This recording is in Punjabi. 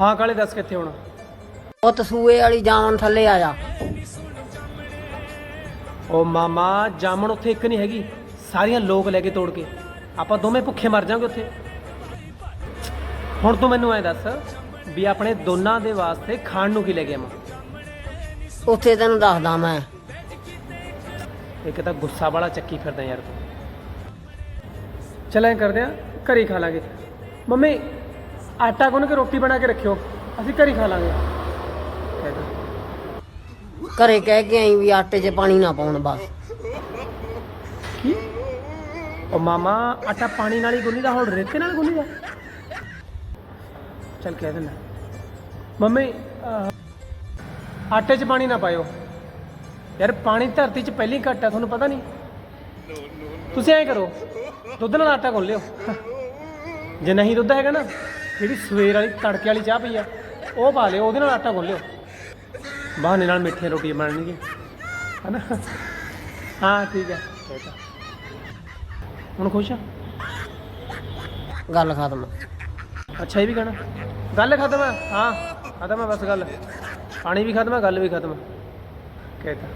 ਹਾਂ ਕਾਲੇ ਦੱਸ ਕਿੱਥੇ ਹੋਣਾ ਉਹ ਤਸੂਏ ਵਾਲੀ ਜਾਮਨ ਥੱਲੇ ਆ ਜਾ। ਉਹ ਮਾਮਾ ਜਾਮਣ ਉੱਥੇ ਇੱਕ ਨਹੀਂ ਹੈਗੀ। ਸਾਰੀਆਂ ਲੋਕ ਲੈ ਕੇ ਤੋੜ ਕੇ। ਆਪਾਂ ਦੋਵੇਂ ਭੁੱਖੇ ਮਰ ਜਾਾਂਗੇ ਉੱਥੇ। ਹੁਣ ਤੂੰ ਮੈਨੂੰ ਐ ਦੱਸ ਵੀ ਆਪਣੇ ਦੋਨਾਂ ਦੇ ਵਾਸਤੇ ਖਾਣ ਨੂੰ ਕੀ ਲੈ ਗਿਆ ਮੈਂ ਉੱਥੇ ਤੈਨੂੰ ਦੱਸਦਾ ਮੈਂ। ਇੱਕ ਤਾਂ ਗੁੱਸਾ ਵਾਲਾ ਚੱਕੀ ਫਿਰਦਾ ਯਾਰ ਤੂੰ। ਚਲ ਐਂ ਕਰਦੇ ਆ ਘਰੇ ਖਾ ਲਾਂਗੇ। ਮੰਮੀ ਆਟਾ ਗੁੰਨ ਕੇ ਰੋਟੀ ਬਣਾ ਕੇ ਰੱਖਿਓ ਅਸੀਂ ਘਰੇ ਖਾ ਲਾਂਗੇ। ਘਰੇ ਕਹਿ ਕੇ ਆਈ ਵੀ ਆਟੇ 'ਚ ਪਾਣੀ ਨਾ ਪਾਉਣ ਬਸ। ਕੀ? ਉਹ ਮਾਮਾ ਆਟਾ ਪਾਣੀ ਨਾਲ ਹੀ ਗੁੰਨੀਦਾ ਹੁਣ ਰੇਤੇ ਨਾਲ ਗੁੰਨੀਦਾ। ਚਲ ਕਹਿ ਦਿੰਦਾ। ਮੰਮੀ ਅਹ, ਆਟੇ 'ਚ ਪਾਣੀ ਨਾ ਪਾਇਓ। ਯਾਰ ਪਾਣੀ ਧਰਤੀ 'ਚ ਪਹਿਲੀ ਘੱਟ ਆ ਤੁਹਾਨੂੰ ਪਤਾ ਨਹੀਂ। ਤੁਸੀਂ ਐਂ ਕਰੋ ਦੁੱਧ ਨਾਲ ਆਟਾ ਗੁੰਨ ਲਿਓ। ਜੇ ਨਹੀਂ ਦੁੱਧ ਹੈਗਾ ਨਾ ਜਿਹੜੀ ਸਵੇਰ ਵਾਲੀ ਤੜਕੇ ਵਾਲੀ ਚਾਹ ਪਈ ਆ। ਉਹ ਪਾ ਲਿਓ ਉਹਦੇ ਨਾਲ ਆਟਾ ਗੁੰਨ ਲਿਓ। ਬਹਾਨੇ ਨਾਲ ਮਿੱਠੀਆਂ ਰੋਟੀਆਂ ਬਣਨਗੀਆਂ। ਹਨਾ? ਹਾਂ ਠੀਕ ਹੈ ਹੁਣ ਖੁਸ਼ ਆ? ਗੱਲ ਖਤਮ। ਅੱਛਾ ਇਹ ਵੀ ਕਹਿਣਾ। ਗੱਲ ਖਤਮ ਹੈ ਹਾਂ ਖਤਮ ਹੈ ਬਸ ਗੱਲ। ਪਾਣੀ ਵੀ ਖਤਮ ਹੈ ਗੱਲ ਵੀ ਖਤਮ ਕਹਿਤਾ।